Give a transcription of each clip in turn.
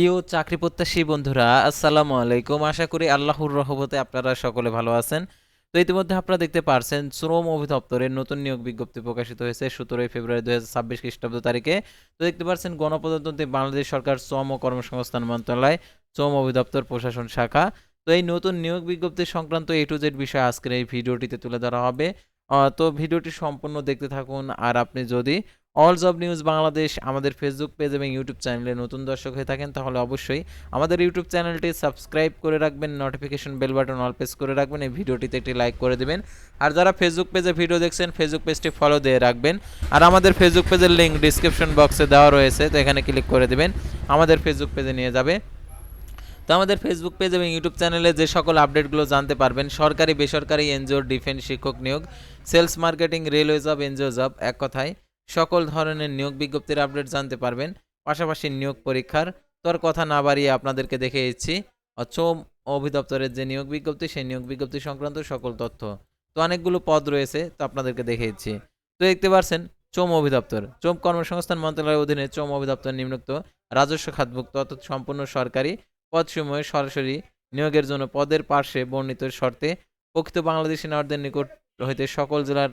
প্রিয় চাকরি প্রত্যাশী বন্ধুরা, আসসালামু আলাইকুম। আশা করি আল্লাহর রহমতে আপনারা সকলে ভালো আছেন। তো ইতিমধ্যে আপনারা দেখতে পারছেন, শ্রম অধিদপ্তরের নতুন নিয়োগ বিজ্ঞপ্তি প্রকাশিত হয়েছে সতেরোই ফেব্রুয়ারি দু হাজার ছাব্বিশ খ্রিস্টাব্দ তারিখে। তো দেখতে পাচ্ছেন গণপ্রজাতন্ত্রী বাংলাদেশ সরকার শ্রম ও কর্মসংস্থান মন্ত্রণালয়, শ্রম অধিদপ্তর, প্রশাসন শাখা। তো এই নতুন নিয়োগ বিজ্ঞপ্তি সংক্রান্ত এ টু জেড বিষয় আজকের এই ভিডিওটিতে তুলে ধরা হবে। তো ভিডিওটি সম্পূর্ণ দেখতে থাকুন, আর আপনি যদি অল জব নিউজ বাংলাদেশ আমাদের ফেসবুক পেজ এবং ইউটিউব চ্যানেলে নতুন দর্শক হয়ে থাকেন, তাহলে অবশ্যই আমাদের ইউটিউব চ্যানেলটি সাবস্ক্রাইব করে রাখবেন notification bell button all press করে রাখবেন, এই ভিডিওটিতে একটি লাইক করে দেবেন। আর যারা ফেসবুক পেজে ভিডিও দেখছেন ফেসবুক পেজটি ফলো দিয়ে রাখবেন। আর আমাদের ফেসবুক পেজের লিঙ্ক ডিসক্রিপশন বক্সে দেওয়া রয়েছে, তো এখানে ক্লিক করে দেবেন, আমাদের ফেসবুক পেজে নিয়ে যাবে। তো আমাদের ফেসবুক পেজ এবং ইউটিউব চ্যানেলে যে সকল আপডেটগুলো জানতে পারবেন, সরকারি, বেসরকারি এনজিও ডিফেন্স শিক্ষক নিয়োগ sales marketing railway job NGO job এক কথায়। সকল ধরনের নিয়োগ বিজ্ঞপ্তির আপডেট জানতে পারবেন, পাশাপাশি নিয়োগ পরীক্ষার তোর কথা না বাড়িয়ে আপনাদেরকে দেখে দিচ্ছি চোম অভিদপ্তরের যে নিয়োগ বিজ্ঞপ্তি, সেই নিয়োগ বিজ্ঞপ্তি সংক্রান্ত সকল তথ্য। তো অনেকগুলো পদ রয়েছে, তো আপনাদেরকে দেখে তো দেখতে পারছেন, চোম অভিদপ্তর চোম কর্মসংস্থান মন্ত্রণালয়ের অধীনে চোম অভিদপ্তর নিম্নোক্ত রাজস্ব খাতভুক্ত, অর্থাৎ সম্পূর্ণ সরকারি পদসমূহে সরাসরি নিয়োগের জন্য পদের পার্শ্বে বর্ণিত শর্তে প্রকৃত বাংলাদেশি নাগরিকদের নিকট হইতে সকল জেলার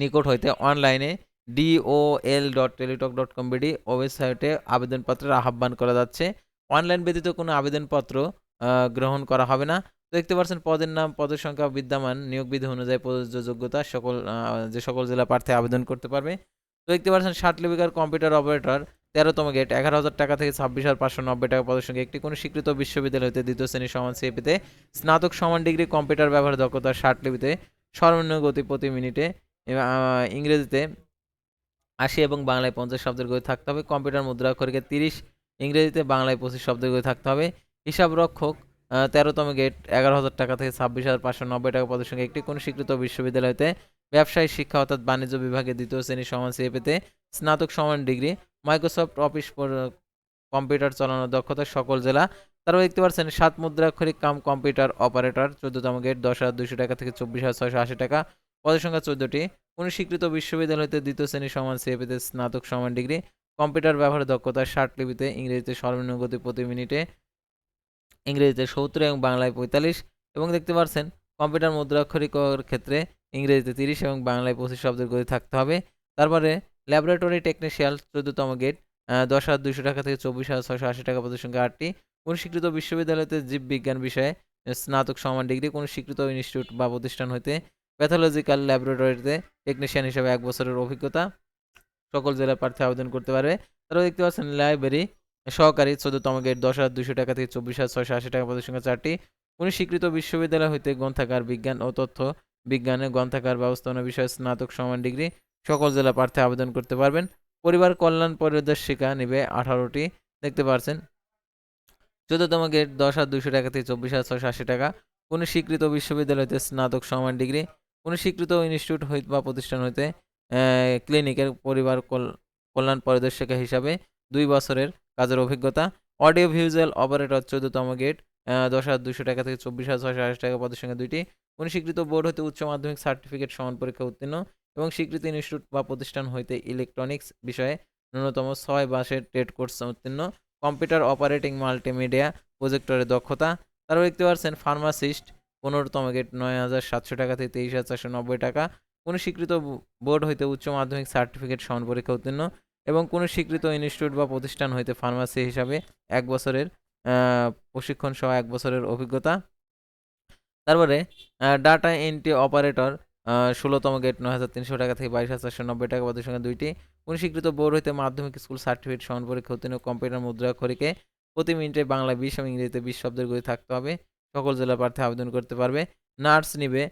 নিকট হইতে অনলাইনে DOL dot Teletalk dot com BD ওয়েবসাইটে আবেদনপত্রের আহ্বান করা যাচ্ছে। অনলাইন ব্যতীত কোনো আবেদনপত্র গ্রহণ করা হবে না। দেখতে পাচ্ছেন, পদের নাম, পদের সংখ্যা, বিদ্যমান নিয়োগ বিধি অনুযায়ী প্রযোজ্য যোগ্যতা সকল যে সকল জেলা প্রার্থী আবেদন করতে পারবে। দেখতে পাচ্ছেন ষাট লিপিকার কম্পিউটার অপারেটর, তেরোতম গেট, এগারো হাজার টাকা থেকে ছাব্বিশ হাজার পাঁচশো নব্বই টাকা পদের সঙ্গে একটি কোনো স্বীকৃত বিশ্ববিদ্যালয় হতে দ্বিতীয় শ্রেণির সমান সিএপিতে স্নাতক সমান ডিগ্রি কম্পিউটার ব্যবহার দক্ষতা ষাট লিপিতে সর্বনিম্ন গতি প্রতি মিনিটে ইংরেজিতে আশি এবং বাংলায় পঞ্চাশ শব্দের গতি থাকতে হবে। কম্পিউটার মুদ্রা অক্ষরকে তিরিশ, ইংরেজিতে বাংলায় পঁচিশ শব্দের গতি থাকতে হবে। হিসাব রক্ষক তেরোতম গেট, এগারো হাজার টাকা থেকে ছাব্বিশ হাজার পাঁচশো নব্বই টাকা পদের সঙ্গে একটি কোনো স্বীকৃত বিশ্ববিদ্যালয়তে ব্যবসায়িক শিক্ষা অর্থাৎ বাণিজ্য বিভাগে দ্বিতীয় শ্রেণির সমান সিএপিতে স্নাতক সমান ডিগ্রি, মাইক্রোসফট অফিস কম্পিউটার চালানোর দক্ষতা সকল জেলা। তারপর দেখতে পাচ্ছেন, সাত মুদ্রাক্ষরিক কাম কম্পিউটার অপারেটর, চোদ্দতম গেট, দশ হাজার দুশো টাকা থেকে চব্বিশ হাজার ছয়শো আশি টাকা। পদের সংখ্যা চোদ্দটি। কোনো স্বীকৃত দ্বিতীয় শ্রেণির সমান সিএপিতে স্নাতক সমান ডিগ্রি। কম্পিউটার ব্যবহারের দক্ষতা ষাট লিপিতে, ইংরেজিতে সর্বনিম্ন গতি প্রতি মিনিটে, ইংরেজিতে সত্তর এবং বাংলায় পঁয়তাল্লিশ। এবং দেখতে পাচ্ছেন কম্পিউটার মুদ্রাক্ষরিকর ক্ষেত্রে ইংরেজিতে তিরিশ এবং বাংলায় পঁচিশ শব্দের গতি থাকতে হবে। তারপরে ল্যাবরেটরি টেকনিশিয়াল চোদ্দতম গেট দশ হাজার দুশো টাকা থেকে চব্বিশ হাজার ছশো আশি টাকা পদের সংখ্যা আটটি। কোন স্বীকৃত বিশ্ববিদ্যালয়তে জীববিজ্ঞান বিষয়ে স্নাতক সমান ডিগ্রি, কোন স্বীকৃত ইনস্টিটিউট বা প্রতিষ্ঠান হইতে প্যাথোলজিক্যাল ল্যাবরেটরিতে টেকনিশিয়ান হিসেবে এক বছরের অভিজ্ঞতা। সকল জেলার প্রার্থী আবেদন করতে পারবে তারা দেখতে পাচ্ছেন লাইব্রেরি সহকারী চোদ্দতম গেট দশ হাজার দুশো টাকা থেকে চব্বিশ হাজার ছয়শো আশি টাকা পদের সংখ্যা চারটি। কোন স্বীকৃত বিশ্ববিদ্যালয় হইতে গ্রন্থাগার, বিজ্ঞান ও তথ্য বিজ্ঞানে গ্রন্থাগার ব্যবস্থাপনা বিষয়ে স্নাতক সমান ডিগ্রি সকল জেলা প্রার্থী আবেদন করতে পারবেন। পরিবার কল্যাণ পরিদর্শিকা নেবে আঠারোটি। দেখতে পারছেন চোদ্দতম গেট দশ হাজার দুশো টাকা থেকে চব্বিশ হাজার ছয়শো আশি টাকা। কোনো স্বীকৃত বিশ্ববিদ্যালয়তে স্নাতক সমান ডিগ্রি কোনো স্বীকৃত ইনস্টিটিউট হইতে বা প্রতিষ্ঠান হইতে ক্লিনিকের পরিবার কল- কল্যাণ পরিদর্শিকা হিসাবে দুই বছরের কাজের অভিজ্ঞতা। অডিও ভিজুয়াল অপারেটর চোদ্দতম গেট দশ হাজার দুশো টাকা থেকে চব্বিশ হাজার ছয়শো আশি টাকা পদের সঙ্গে দুইটি। কোনো স্বীকৃত বোর্ড হতে উচ্চ মাধ্যমিক সার্টিফিকেট সমান পরীক্ষা উত্তীর্ণ এবং স্বীকৃত ইনস্টিটিউট বা প্রতিষ্ঠান হইতে ইলেকট্রনিক্স বিষয়ে ন্যূনতম ছয় মাসের টেট কোর্স উত্তীর্ণ। কম্পিউটার অপারেটিং মাল্টিমিডিয়া প্রজেক্টরের দক্ষতা। তারপর দেখতে পাচ্ছেন ফার্মাসিস্ট পনেরোতম গেট নয় হাজার সাতশো টাকা থেকে তেইশ হাজার চারশো নব্বই টাকা। কোনো স্বীকৃত বোর্ড হইতে উচ্চ মাধ্যমিক সার্টিফিকেট সমান পরীক্ষা উত্তীর্ণ এবং কোনো স্বীকৃত ইনস্টিটিউট বা প্রতিষ্ঠান হইতে ফার্মাসি হিসাবে এক বছরের প্রশিক্ষণ সহ এক বছরের অভিজ্ঞতা। তারপরে ডাটা এন্ট্রি অপারেটর ষোলোতম গেট নয় হাজার তিনশো টাকা থেকে বাইশ হাজার চারশো নব্বই টাকা পদের সঙ্গে দুইটি। কোনো স্বীকৃত বোর্ড হইতে মাধ্যমিক স্কুল সার্টিফিকেট সমান পরীক্ষা উত্তীর্ণ কম্পিউটার মুদ্রা খরিকে প্রতি মিনিটে বাংলা বিশ এবং ইংরেজিতে বিশ শব্দের গতি থাকতে হবে। সকল জেলা প্রার্থী আবেদন করতে পারবে। নার্স নিবে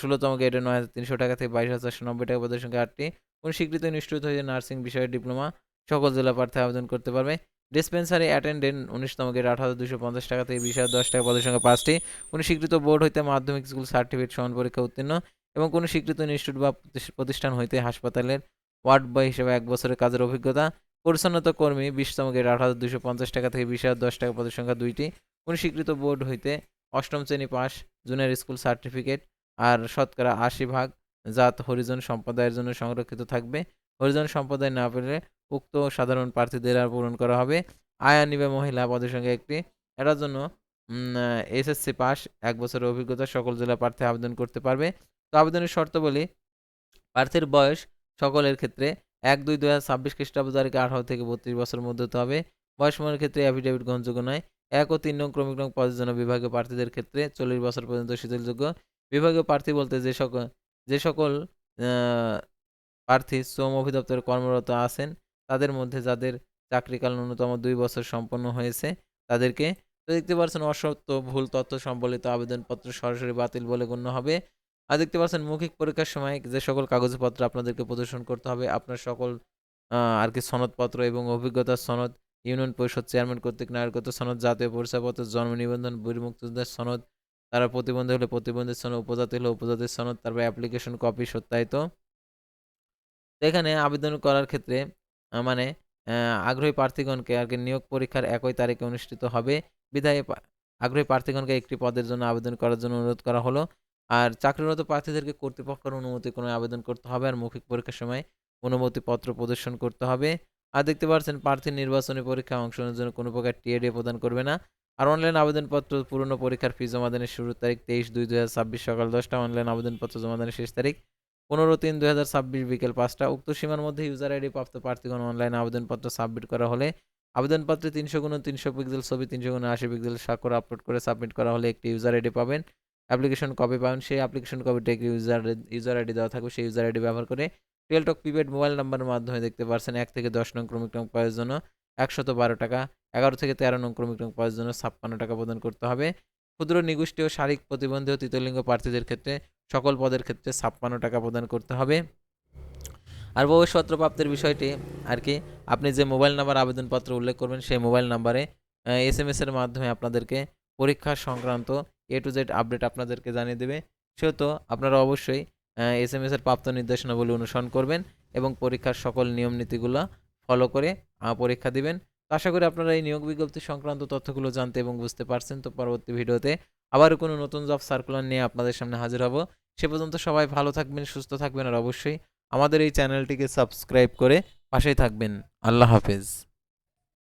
ষোলোতম গেটে নয় হাজার তিনশো টাকা থেকে বাইশ হাজার নব্বই টাকা পদের সঙ্গে আটটি। কোনো স্বীকৃত ইনস্টিটিউট হইতে নার্সিং বিষয়ে ডিপ্লোমা সকল জেলা প্রার্থী আবেদন করতে পারবে। ডিসপেন্সারি অ্যাটেন্ডেন্ট উনিশতম গেট আট হাজার দুশো পঞ্চাশ টাকা থেকে বিশ হাজার দশ টাকা পদের সঙ্গে পাঁচটি। কোনো স্বীকৃত বোর্ড হইতে মাধ্যমিক স্কুল সার্টিফিকেট সমান পরীক্ষা উত্তীর্ণ এবং কোনো স্বীকৃত ইনস্টিটিউট বা প্রতিষ্ঠান হইতে হাসপাতালের ওয়ার্ড বয় হিসেবে এক বছরের কাজের অভিজ্ঞতা। পরিচ্ছন্নতা কর্মী বিশতম গেট আট হাজার দুশো পঞ্চাশ টাকা থেকে বিশ হাজার দশ টাকা পদের সংখ্যা দুইটি। কোনো স্বীকৃত বোর্ড হইতে অষ্টম শ্রেণি পাস জুনিয়র স্কুল সার্টিফিকেট আর শতকরা আশি ভাগ জাত হরিজন সম্প্রদায়ের জন্য সংরক্ষিত থাকবে। হরিজন সম্প্রদায় না পেলে উক্ত সাধারণ প্রার্থীদের আর পূরণ করা হবে। আয়া নিবে মহিলা পদের সঙ্গে একটি। এটার জন্য এসএসসি পাস এক বছরের অভিজ্ঞতা, সকল জেলা প্রার্থী আবেদন করতে পারবে। তো আবেদনের শর্তাবলী প্রার্থীর বয়স সকলের ক্ষেত্রে এক, দুই দু হাজার ছাব্বিশ খ্রিস্টাব্দ তারিখে আঠারো থেকে বত্রিশ বছরের মধ্যে হতে হবে। বয়স সীমার ক্ষেত্রে অ্যাফিডেভিট গ্রহণযোগ্য নয়। এক ও তিন নং ক্রমিক নং পদের জন্য বিভাগীয় প্রার্থীদের ক্ষেত্রে চল্লিশ বছর পর্যন্ত শিথিলযোগ্য। বিভাগীয় প্রার্থী বলতে যে সকল যে সকল প্রার্থী শ্রম অধিদপ্তরে কর্মরত আছেন, তাদের মধ্যে যাদের চাকরিকাল ন্যূনতম দুই বছর সম্পন্ন হয়েছে, তাদেরকে তো দেখতে পাচ্ছেন অসত্য, ভুল তথ্য সম্বলিত আবেদনপত্র সরাসরি বাতিল বলে গণ্য হবে। আর দেখতে পাচ্ছেন মৌখিক পরীক্ষার সময় যে সকল কাগজপত্র আপনাদেরকে প্রদর্শন করতে হবে, আপনার সকল আর কি সনদপত্র এবং অভিজ্ঞতার সনদ ইউনিয়ন পরিষদ চেয়ারম্যান কর্তৃক নাগরিকত্ব সনদ, জাতীয় পরিচয়পত্র, জন্ম নিবন্ধন বহির্মুক্তিযোদ্ধার সনদ, তারা প্রতিবন্ধী হলে প্রতিবন্ধী সনদ, উপজাতি হলে উপজাতির সনদ, তারপর অ্যাপ্লিকেশন কপি সত্যায়িত। এখানে আবেদন করার ক্ষেত্রে মানে আগ্রহী প্রার্থীগণকে আর কি নিয়োগ পরীক্ষার একই তারিখে অনুষ্ঠিত হবে। বিধায় আগ্রহী প্রার্থীগণকে একটি পদের জন্য আবেদন করার জন্য অনুরোধ করা হলো। আর চাকরিরত প্রার্থীদেরকে কর্তৃপক্ষের অনুমতি কোনো আবেদন করতে হবে আর মৌখিক পরীক্ষার সময় অনুমতিপত্র প্রদর্শন করতে হবে। আর দেখতে পাচ্ছেন প্রার্থী নির্বাচনী পরীক্ষায় অংশ নেওয়ার জন্য কোনো প্রকার টিএডি প্রদান করবে না। আর অনলাইন আবেদনপত্র পুরনো পরীক্ষার ফি জমাদানের শুরুর তারিখ তেইশ দুই হাজার ছাব্বিশ সকাল দশটা। অনলাইন আবেদনপত্র জমাদানের শেষ তারিখ পনেরো তিন দুই হাজার ছাব্বিশ বিকেল পাঁচটা। উক্ত সীমার মধ্যে ইউজার আইডি প্রাপ্ত প্রার্থীগণ অনলাইন আবেদনপত্র সাবমিট করা হলে আবেদনপত্রে তিনশো গুণ তিনশো পিক্সেল ছবি, তিনশো গুণ আশি পিক্সেল স্বাক্ষর আপলোড করে সাবমিট করা হলে একটি ইউজার আইডি পাবেন। অ্যাপ্লিকেশন কপি পাবেন। সেই অ্যাপ্লিকেশন কপিতে একটি ইউজার ইউজার আইডি দেওয়া থাকবে। সেই ইউজার আইডি ব্যবহার করে টেলটক প্রিপেড মোবাইল নাম্বারের মাধ্যমে দেখতে পারছেন এক থেকে দশ নং ক্রমিক নং পাওয়ার জন্য একশত বারো টাকা, এগারো থেকে তেরো নং ক্রমিক নং পাওয়ার জন্য ছাপ্পান্ন টাকা প্রদান করতে হবে। ক্ষুদ্র, নিগোষ্ঠী ও শারীরিক প্রতিবন্ধী ও তৃতীয়লিঙ্গ প্রার্থীদের ক্ষেত্রে সকল পদের ক্ষেত্রে ছাপ্পান্ন টাকা প্রদান করতে হবে। আর প্রবেশপত্র প্রাপ্তির বিষয়টি আর কি, আপনি যে মোবাইল নাম্বার আবেদনপত্র উল্লেখ করবেন সেই মোবাইল নাম্বারে এস এম এর মাধ্যমে আপনাদেরকে পরীক্ষা সংক্রান্ত এ টু জেড আপডেট আপনাদেরকে জানিয়ে দেবে। সেহেতু আপনারা অবশ্যই এস এম এর প্রাপ্ত নির্দেশনাবলী অনুসরণ করবেন এবং পরীক্ষার সকল নিয়ম নীতিগুলো ফলো করে পরীক্ষা দিবেন। তো আশা করি আপনারা এই নিয়োগ বিজ্ঞপ্তি সংক্রান্ত তথ্যগুলো জানতে এবং বুঝতে পারছেন। তো পরবর্তী ভিডিওতে আবারও কোনো নতুন জব সার্কুলার নিয়ে আপনাদের সামনে হাজির হব। সে পর্যন্ত সবাই ভালো থাকবেন, সুস্থ থাকবেন আর অবশ্যই আমাদের এই চ্যানেলটিকে সাবস্ক্রাইব করে পাশেই থাকবেন। আল্লাহ হাফেজ।